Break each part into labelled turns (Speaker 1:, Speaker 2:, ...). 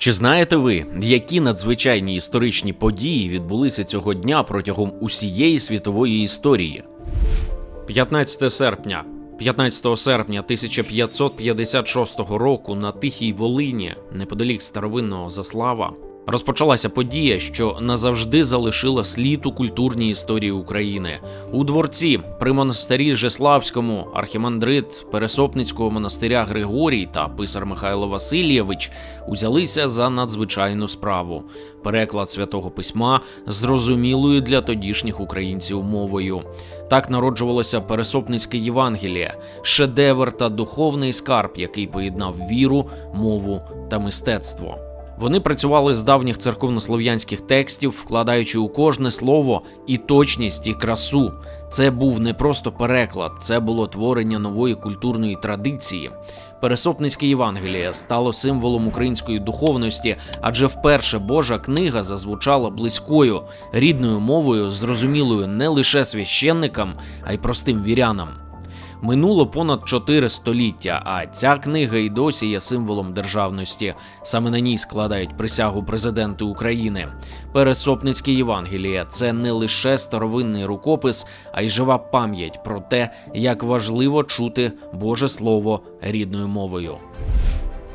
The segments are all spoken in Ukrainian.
Speaker 1: Чи знаєте ви, які надзвичайні історичні події відбулися цього дня протягом усієї світової історії? 15 серпня. 15 серпня 1556 року на Тихій Волині, неподалік старовинного Заслава, розпочалася подія, що назавжди залишила слід у культурній історії України. У дворці при монастирі Жеславському архімандрит Пересопницького монастиря Григорій та писар Михайло Васильєвич узялися за надзвичайну справу переклад святого письма зрозумілою для тодішніх українців мовою. Так народжувалося Пересопницьке Євангеліє, шедевр та духовний скарб, який поєднав віру, мову та мистецтво. Вони працювали з давніх церковнослов'янських текстів, вкладаючи у кожне слово і точність, і красу. Це був не просто переклад, це було творення нової культурної традиції. Пересопницьке Євангеліє стало символом української духовності, адже вперше Божа книга зазвучала близькою рідною мовою, зрозумілою не лише священникам, а й простим вірянам. Минуло понад чотири століття, а ця книга й досі є символом державності. Саме на ній складають присягу президенти України. Пересопницьке Євангеліє це не лише старовинний рукопис, а й жива пам'ять про те, як важливо чути Боже Слово рідною мовою.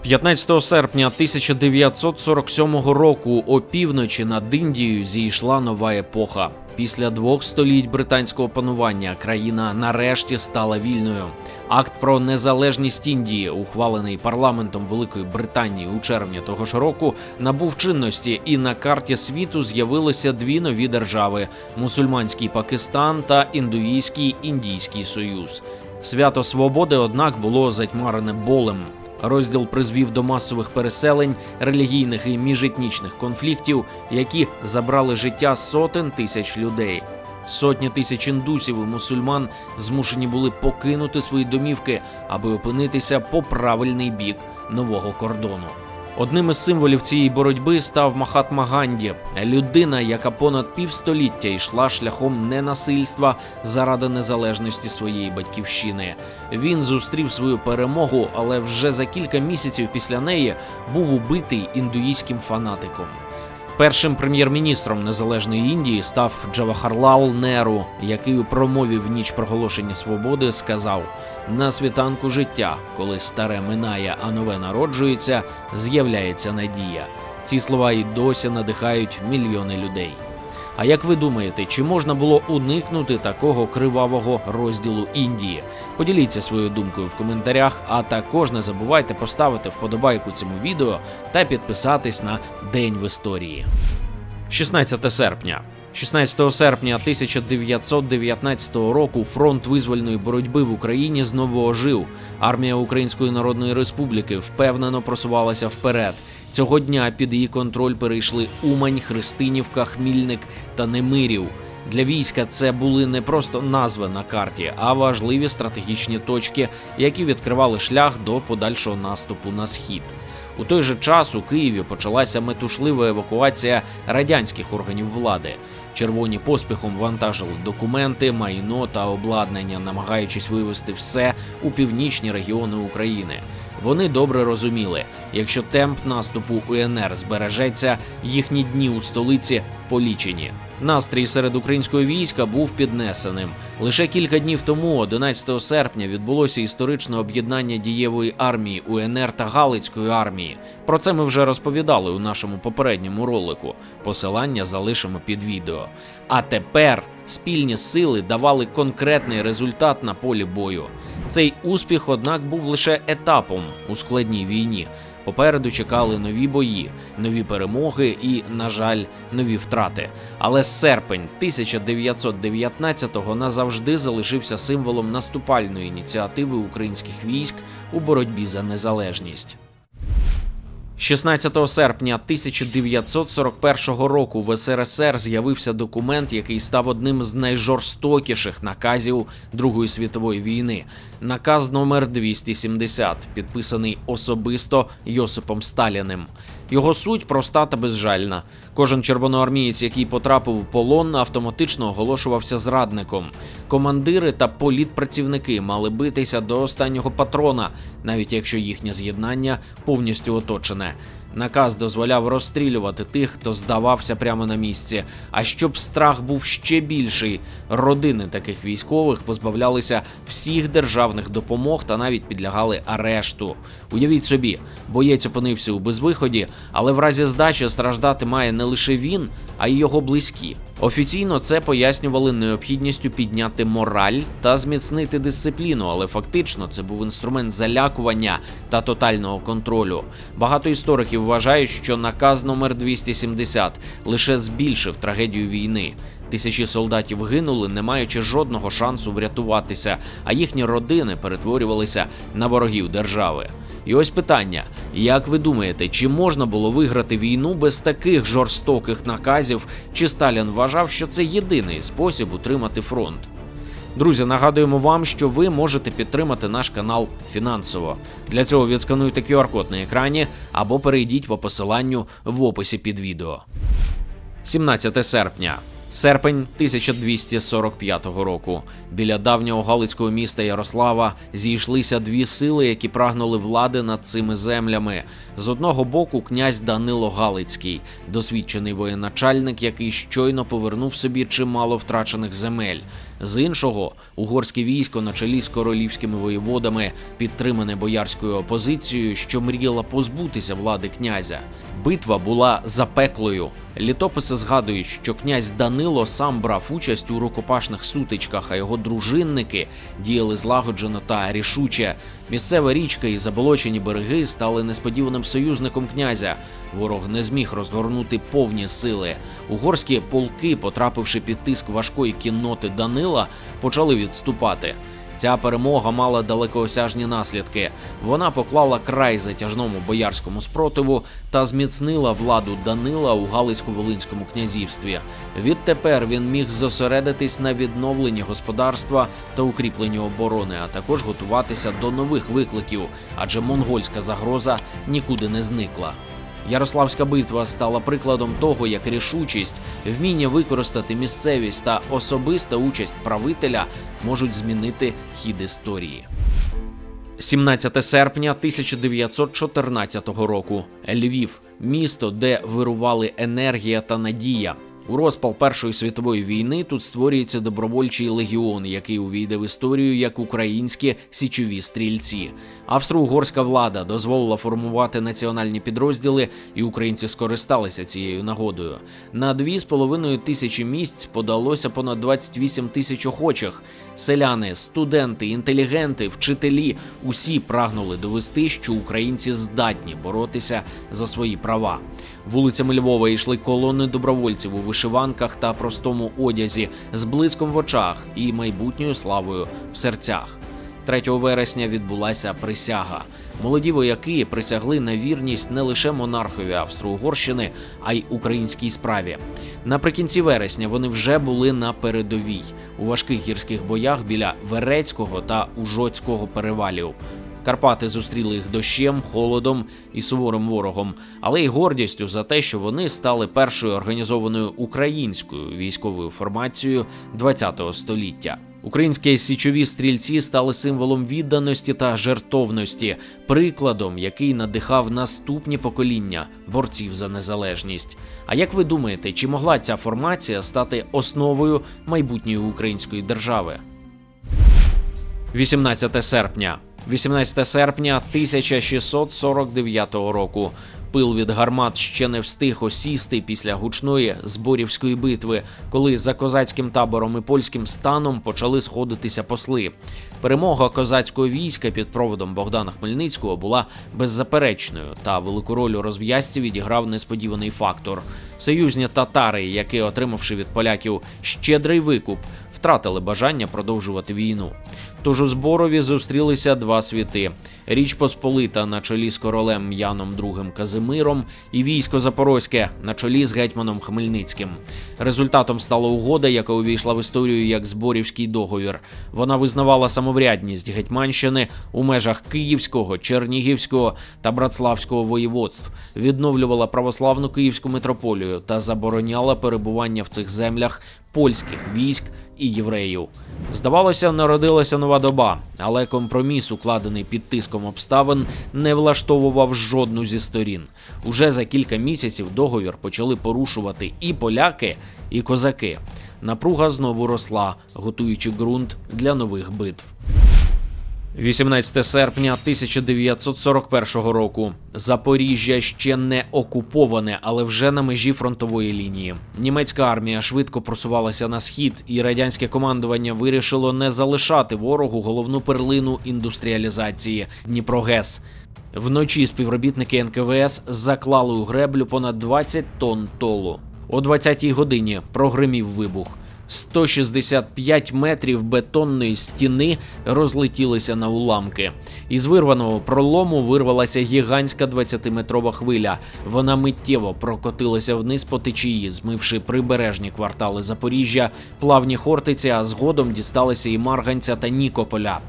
Speaker 1: 15 серпня 1947 року опівночі над Індією зійшла нова епоха. Після двох століть британського панування країна нарешті стала вільною. Акт про незалежність Індії, ухвалений парламентом Великої Британії у червні того ж року, набув чинності, і на карті світу з'явилися дві нові держави: мусульманський Пакистан та індуїзький Індійський Союз. Свято свободи, однак, було затьмарене болем. Розділ призвів до масових переселень, релігійних і міжетнічних конфліктів, які забрали життя сотень тисяч людей. Сотні тисяч індусів і мусульман змушені були покинути свої домівки, аби опинитися по правильний бік нового кордону. Одним із символів цієї боротьби став Махатма Ганді, людина, яка понад півстоліття йшла шляхом ненасильства заради незалежності своєї батьківщини. Він зустрів свою перемогу, але вже за кілька місяців після неї був убитий індуїзьким фанатиком. Першим прем'єр-міністром незалежної Індії став Джавахарлал Неру, який у промові в ніч проголошення свободи сказав: на світанку життя, коли старе минає, а нове народжується, з'являється надія. Ці слова і досі надихають мільйони людей. А як ви думаєте, чи можна було уникнути такого кривавого розділу Індії? Поділіться своєю думкою в коментарях, а також не забувайте поставити вподобайку цьому відео та підписатись на День в історії. 16 серпня. 16 серпня 1919 року фронт визвольної боротьби в Україні знову ожив. Армія Української Народної Республіки впевнено просувалася вперед. Цього дня під її контроль перейшли Умань, Христинівка, Хмільник та Немирів. Для війська це були не просто назви на карті, а важливі стратегічні точки, які відкривали шлях до подальшого наступу на схід. У той же час у Києві почалася метушлива евакуація радянських органів влади. Червоні поспіхом вантажили документи, майно та обладнання, намагаючись вивести все у північні регіони України. Вони добре розуміли, якщо темп наступу УНР збережеться, їхні дні у столиці полічені. Настрій серед українського війська був піднесеним. Лише кілька днів тому, 11 серпня, відбулося історичне об'єднання дієвої армії УНР та Галицької армії. Про це ми вже розповідали у нашому попередньому ролику. Посилання залишимо під відео. А тепер спільні сили давали конкретний результат на полі бою. Цей успіх, однак, був лише етапом у складній війні. Попереду чекали нові бої, нові перемоги і, на жаль, нові втрати. Але серпень 1919-го назавжди залишився символом наступальної ініціативи українських військ у боротьбі за незалежність. 16 серпня 1941 року в СРСР з'явився документ, який став одним з найжорстокіших наказів Другої світової війни. Наказ номер 270, підписаний особисто Йосипом Сталіним. Його суть проста та безжальна. Кожен червоноармієць, який потрапив у полон, автоматично оголошувався зрадником. Командири та політпрацівники мали битися до останнього патрона, навіть якщо їхнє з'єднання повністю оточене. Наказ дозволяв розстрілювати тих, хто здавався прямо на місці. А щоб страх був ще більший, родини таких військових позбавлялися всіх державних допомог та навіть підлягали арешту. Уявіть собі, боєць опинився у безвиході, але в разі здачі страждати має не лише він, а й його близькі. Офіційно це пояснювали необхідністю підняти мораль та зміцнити дисципліну, але фактично це був інструмент залякування та тотального контролю. Багато істориків вважають, що наказ номер 270 лише збільшив трагедію війни. Тисячі солдатів гинули, не маючи жодного шансу врятуватися, а їхні родини перетворювалися на ворогів держави. І ось питання: як ви думаєте, чи можна було виграти війну без таких жорстоких наказів? Чи Сталін вважав, що це єдиний спосіб утримати фронт? Друзі, нагадуємо вам, що ви можете підтримати наш канал фінансово. Для цього відскануйте QR-код на екрані або перейдіть по посиланню в описі під відео. 17 серпня. Серпень 1245 року. Біля давнього галицького міста Ярослава зійшлися дві сили, які прагнули влади над цими землями. З одного боку, князь Данило Галицький, досвідчений воєначальник, який щойно повернув собі чимало втрачених земель. З іншого, угорське військо на чолі з королівськими воєводами, підтримане боярською опозицією, що мріяла позбутися влади князя. Битва була запеклою. Літописи згадують, що князь Данило сам брав участь у рукопашних сутичках, а його дружинники діяли злагоджено та рішуче. Місцева річка і заболочені береги стали несподіваним союзником князя. Ворог не зміг розгорнути повні сили. Угорські полки, потрапивши під тиск важкої кінноти Данила, почали відступати. Ця перемога мала далекоосяжні наслідки. Вона поклала край затяжному боярському спротиву та зміцнила владу Данила у Галицько-Волинському князівстві. Відтепер він міг зосередитись на відновленні господарства та укріпленні оборони, а також готуватися до нових викликів, адже монгольська загроза нікуди не зникла. Ярославська битва стала прикладом того, як рішучість, вміння використати місцевість та особиста участь правителя можуть змінити хід історії. 17 серпня 1914 року. Львів місто, де вирували енергія та надія. У розпал Першої світової війни тут створюється добровольчий легіон, який увійде в історію як українські січові стрільці. Австро-угорська влада дозволила формувати національні підрозділи, і українці скористалися цією нагодою. На 2,5 тисячі місць подалося понад 28 тисяч охочих. Селяни, студенти, інтелігенти, вчителі усі прагнули довести, що українці здатні боротися за свої права. Вулицями Львова йшли колони добровольців у вишиванках та простому одязі з блиском в очах і майбутньою славою в серцях. 3 вересня відбулася присяга. Молоді вояки присягли на вірність не лише монархові Австро-Угорщини, а й українській справі. Наприкінці вересня вони вже були на передовій у важких гірських боях біля Верецького та Ужоцького перевалів. Карпати зустріли їх дощем, холодом і суворим ворогом, але й гордістю за те, що вони стали першою організованою українською військовою формацією ХХ століття. Українські січові стрільці стали символом відданості та жертовності, прикладом, який надихав наступні покоління борців за незалежність. А як ви думаєте, чи могла ця формація стати основою майбутньої української держави? 18 серпня. 18 серпня 1649 року. Пил від гармат ще не встиг осісти після гучної зборівської битви, коли за козацьким табором і польським станом почали сходитися посли. Перемога козацького війська під проводом Богдана Хмельницького була беззаперечною, та велику роль у розв'язці відіграв несподіваний фактор. Союзні татари, які, отримавши від поляків щедрий викуп, втратили бажання продовжувати війну. Тож у зборові зустрілися два світи: Річ Посполита на чолі з королем Яном II Казимиром і військо Запорозьке на чолі з гетьманом Хмельницьким. Результатом стала угода, яка увійшла в історію як зборівський договір. Вона визнавала самоврядність Гетьманщини у межах Київського, Чернігівського та Братславського воєводств, відновлювала православну київську митрополію та забороняла перебування в цих землях польських військ і євреїв. Здавалося, народилася нова доба, але компроміс, укладений під тиском обставин, не влаштовував жодну зі сторін. Уже за кілька місяців договір почали порушувати і поляки, і козаки. Напруга знову росла, готуючи ґрунт для нових битв. 18 серпня 1941 року. Запоріжжя ще не окуповане, але вже на межі фронтової лінії. Німецька армія швидко просувалася на схід, і радянське командування вирішило не залишати ворогу головну перлину індустріалізації Дніпрогес. Вночі співробітники НКВС заклали у греблю понад 20 тонн толу. О 20-й годині прогримів вибух. 165 метрів бетонної стіни розлетілися на уламки. Із вирваного пролому вирвалася гігантська 20-метрова хвиля. Вона миттєво прокотилася вниз по течії, змивши прибережні квартали Запоріжжя, плавні Хортиці, а згодом дісталися і Марганця та Нікополя.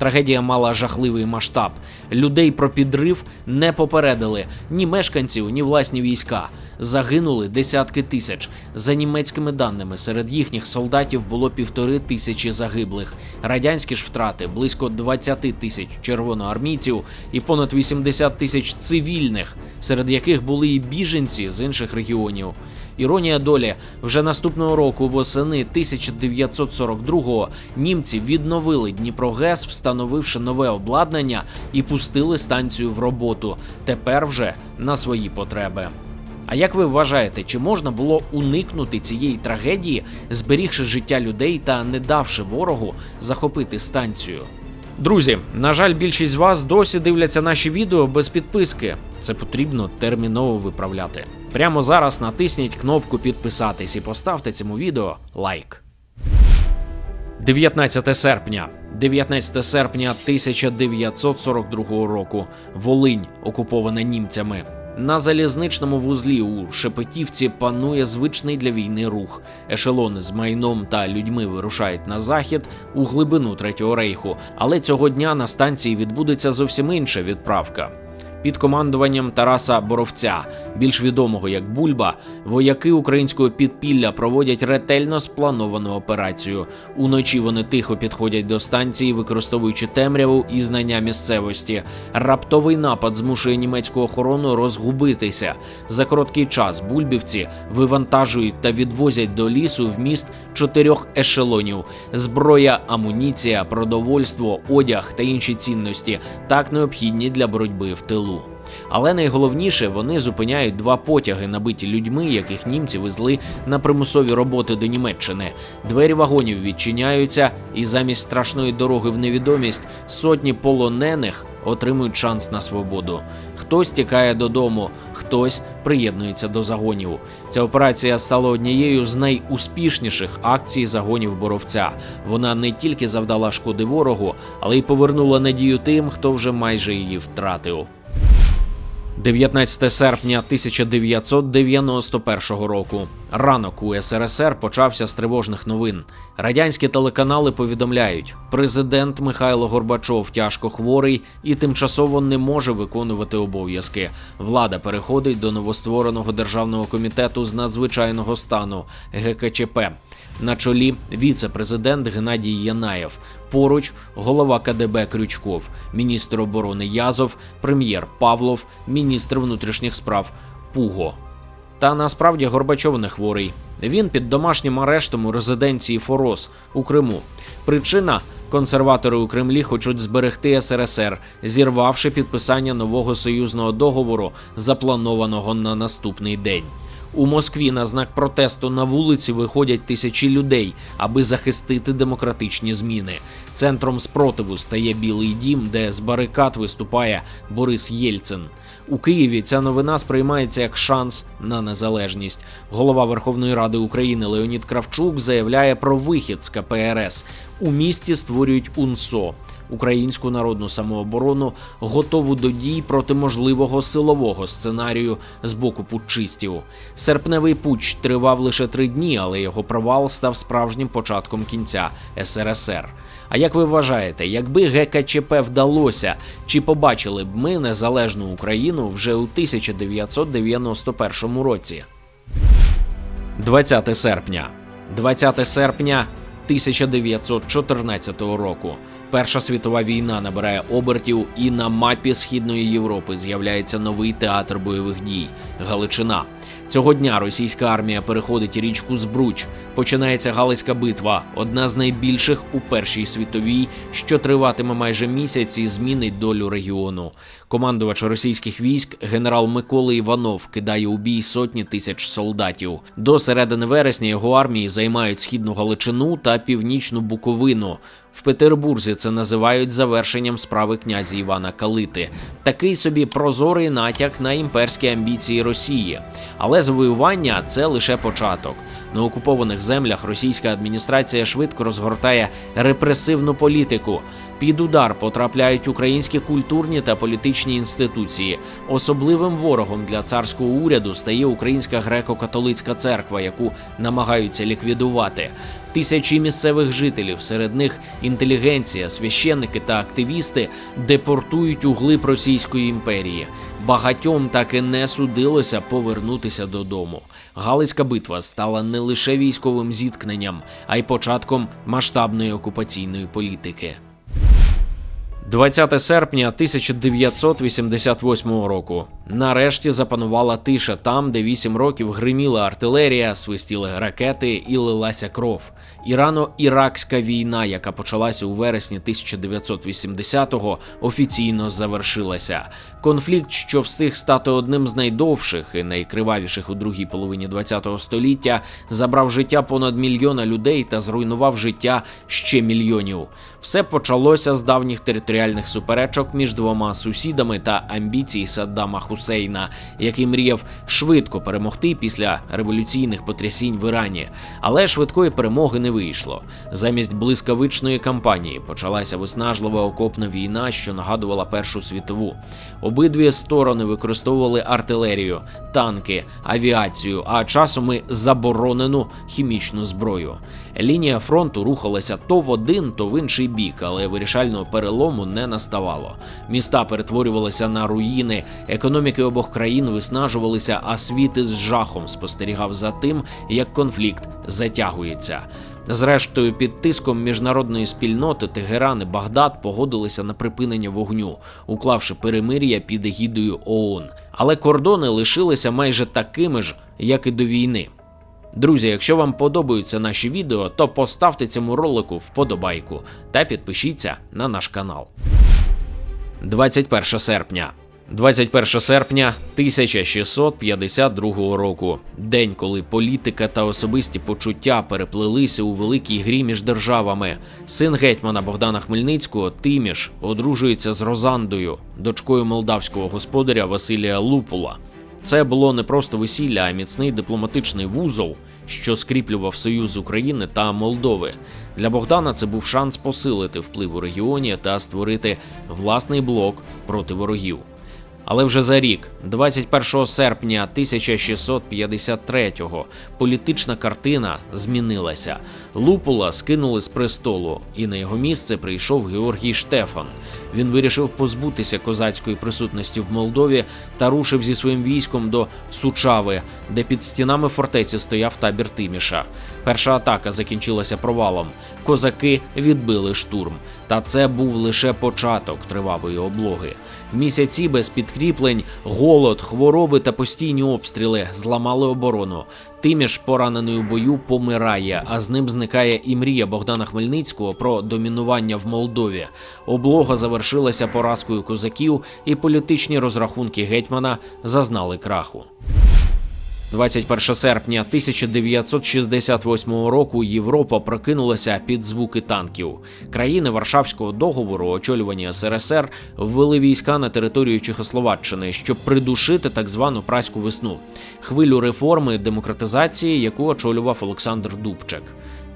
Speaker 1: Трагедія мала жахливий масштаб. Людей про підрив не попередили ні мешканців, ні власні війська. Загинули десятки тисяч. За німецькими даними, серед їхніх солдатів було півтори тисячі загиблих. Радянські ж втрати близько 20 тисяч червоноармійців і понад 80 тисяч цивільних, серед яких були і біженці з інших регіонів. Іронія долі вже наступного року, восени 1942-го, німці відновили Дніпрогес, встановивши нове обладнання і пустили станцію в роботу. Тепер вже на свої потреби. А як ви вважаєте, чи можна було уникнути цієї трагедії, зберігши життя людей та не давши ворогу захопити станцію? Друзі, на жаль, більшість з вас досі дивляться наші відео без підписки. Це потрібно терміново виправляти. Прямо зараз натисніть кнопку підписатись і поставте цьому відео лайк. 19 серпня. 19 серпня 1942 року. Волинь окупована німцями. На залізничному вузлі у Шепетівці панує звичний для війни рух. Ешелони з майном та людьми вирушають на захід у глибину Третього рейху. Але цього дня на станції відбудеться зовсім інша відправка. Під командуванням Тараса Боровця, більш відомого як Бульба, вояки українського підпілля проводять ретельно сплановану операцію. Уночі вони тихо підходять до станції, використовуючи темряву і знання місцевості. Раптовий напад змушує німецьку охорону розгубитися. За короткий час бульбівці вивантажують та відвозять до лісу вміст чотирьох ешелонів: зброя, амуніція, продовольство, одяг та інші цінності, так необхідні для боротьби в тилу. Але найголовніше вони зупиняють два потяги, набиті людьми, яких німці везли на примусові роботи до Німеччини. Двері вагонів відчиняються, і замість страшної дороги в невідомість сотні полонених отримують шанс на свободу. Хтось тікає додому, хтось приєднується до загонів. Ця операція стала однією з найуспішніших акцій загонів боровця. Вона не тільки завдала шкоди ворогу, але й повернула надію тим, хто вже майже її втратив. 19 серпня 1991 року. Ранок у СРСР почався з тривожних новин. Радянські телеканали повідомляють, президент Михайло Горбачов тяжко хворий і тимчасово не може виконувати обов'язки. Влада переходить до новоствореного державного комітету з надзвичайного стану ГКЧП. На чолі віце-президент Геннадій Янаєв. Поруч голова КДБ Крючков, міністр оборони Язов, прем'єр Павлов, міністр внутрішніх справ Пуго. Та насправді Горбачов не хворий. Він під домашнім арештом у резиденції Форос у Криму. Причина консерватори у Кремлі хочуть зберегти СРСР, зірвавши підписання нового союзного договору, запланованого на наступний день. У Москві на знак протесту на вулиці виходять тисячі людей, аби захистити демократичні зміни. Центром спротиву стає Білий Дім, де з барикад виступає Борис Єльцин. У Києві ця новина сприймається як шанс на незалежність. Голова Верховної Ради України Леонід Кравчук заявляє про вихід з КПРС. У місті створюють УНСО. Українську народну самооборону готову до дій проти можливого силового сценарію з боку путчистів. Серпневий путч тривав лише три дні, але його провал став справжнім початком кінця СРСР. А як ви вважаєте, якби ГКЧП вдалося, чи побачили б ми незалежну Україну вже у 1991 році? 20 серпня. 20 серпня 1914 року. Перша світова війна набирає обертів, і на мапі Східної Європи з'являється новий театр бойових дій Галичина. Цього дня російська армія переходить річку Збруч. Починається Галицька битва, одна з найбільших у Першій світовій, що триватиме майже місяць і змінить долю регіону. Командувач російських військ генерал Микола Іванов кидає у бій сотні тисяч солдатів. До середини вересня його армії займають східну Галичину та північну Буковину. В Петербурзі це називають завершенням справи князя Івана Калити. Такий собі прозорий натяк на імперські амбіції Росії. Але завоювання це лише початок. На окупованих землях російська адміністрація швидко розгортає репресивну політику. Під удар потрапляють українські культурні та політичні інституції. Особливим ворогом для царського уряду стає Українська греко-католицька церква, яку намагаються ліквідувати. Тисячі місцевих жителів, серед них інтелігенція, священники та активісти депортують у глиб Російської імперії. Багатьом так і не судилося повернутися додому. Галицька битва стала не лише військовим зіткненням, а й початком масштабної окупаційної політики. 20 серпня 1988 року. Нарешті запанувала тиша там, де 8 років гриміла артилерія, свистіли ракети і лилася кров. Ірано-іракська війна, яка почалася у вересні 1980-го, офіційно завершилася. Конфлікт, що встиг стати одним з найдовших і найкривавіших у другій половині ХХ століття, забрав життя понад мільйона людей та зруйнував життя ще мільйонів. Все почалося з давніх територіальних суперечок між двома сусідами та амбіцій Саддама Хусейна, який мріяв швидко перемогти після революційних потрясінь в Ірані. Але швидкої перемоги не вийшло. Замість блискавичної кампанії почалася виснажлива окопна війна, що нагадувала Першу світову. Обидві сторони використовували артилерію, танки, авіацію, а часом і заборонену хімічну зброю. Лінія фронту рухалася то в один, то в інший бік, але вирішального перелому не наставало. Міста перетворювалися на руїни, економіки обох країн виснажувалися, а світ із жахом спостерігав за тим, як конфлікт затягується. Зрештою, під тиском міжнародної спільноти Тегеран і Багдад погодилися на припинення вогню, уклавши перемир'я під егідою ООН. Але кордони лишилися майже такими ж, як і до війни. Друзі, якщо вам подобаються наші відео, то поставте цьому ролику вподобайку та підпишіться на наш канал. 21 серпня. 21 серпня 1652 року, день, коли політика та особисті почуття переплелися у великій грі між державами. Син гетьмана Богдана Хмельницького Тиміш одружується з Розандою, дочкою молдавського господаря Василія Лупула. Це було не просто весілля, а міцний дипломатичний вузол, що скріплював союз України та Молдови. Для Богдана це був шанс посилити вплив у регіоні та створити власний блок проти ворогів. Але вже за рік, 21 серпня 1653-го, політична картина змінилася. Лупула скинули з престолу, і на його місце прийшов Георгій Штефан. Він вирішив позбутися козацької присутності в Молдові та рушив зі своїм військом до Сучави, де під стінами фортеці стояв табір Тиміша. Перша атака закінчилася провалом. Козаки відбили штурм. Та це був лише початок тривавої облоги. Місяці без підкріплень, голод, хвороби та постійні обстріли зламали оборону. Тиміш, поранений у бою, помирає, а з ним зникає і мрія Богдана Хмельницького про домінування в Молдові. Облога завершилася поразкою козаків, і політичні розрахунки гетьмана зазнали краху. 21 серпня 1968 року Європа прокинулася під звуки танків. Країни Варшавського договору, очолювані СРСР, ввели війська на територію Чехословаччини, щоб придушити так звану праську весну, хвилю реформи демократизації, яку очолював Олександр Дубчик.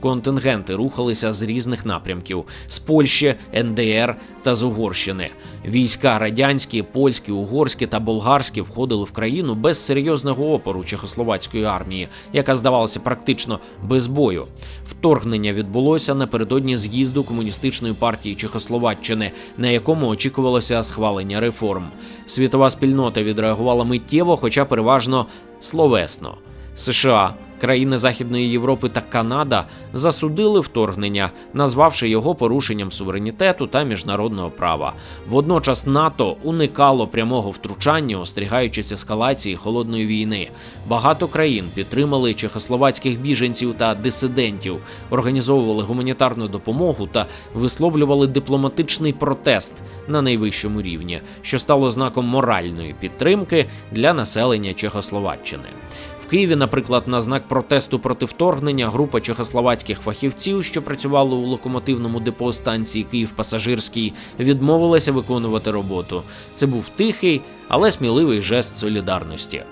Speaker 1: Контингенти рухалися з різних напрямків з Польщі, НДР та з Угорщини. Війська радянські, польські, угорські та болгарські входили в країну без серйозного опору чехословацької армії, яка здавалася практично без бою. Вторгнення відбулося напередодні з'їзду комуністичної партії Чехословаччини, на якому очікувалося схвалення реформ. Світова спільнота відреагувала миттєво, хоча переважно словесно. США. Країни Західної Європи та Канада засудили вторгнення, назвавши його порушенням суверенітету та міжнародного права. Водночас НАТО уникало прямого втручання, остерігаючись ескалації холодної війни. Багато країн підтримали чехословацьких біженців та дисидентів, організовували гуманітарну допомогу та висловлювали дипломатичний протест на найвищому рівні, що стало знаком моральної підтримки для населення Чехословаччини. Києві, наприклад, на знак протесту проти вторгнення група чехословацьких фахівців, що працювали у локомотивному депо станції Київ Пасажирський, відмовилася виконувати роботу. Це був тихий, але сміливий жест солідарності.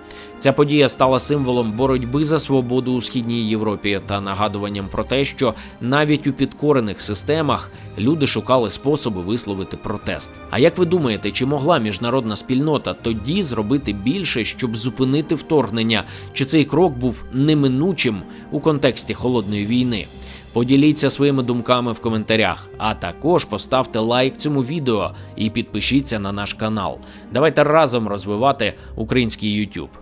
Speaker 1: Ця подія стала символом боротьби за свободу у східній Європі та нагадуванням про те, що навіть у підкорених системах люди шукали способи висловити протест. А як ви думаєте, чи могла міжнародна спільнота тоді зробити більше, щоб зупинити вторгнення? Чи цей крок був неминучим у контексті холодної війни? Поділіться своїми думками в коментарях, а також поставте лайк цьому відео і підпишіться на наш канал. Давайте разом розвивати український YouTube.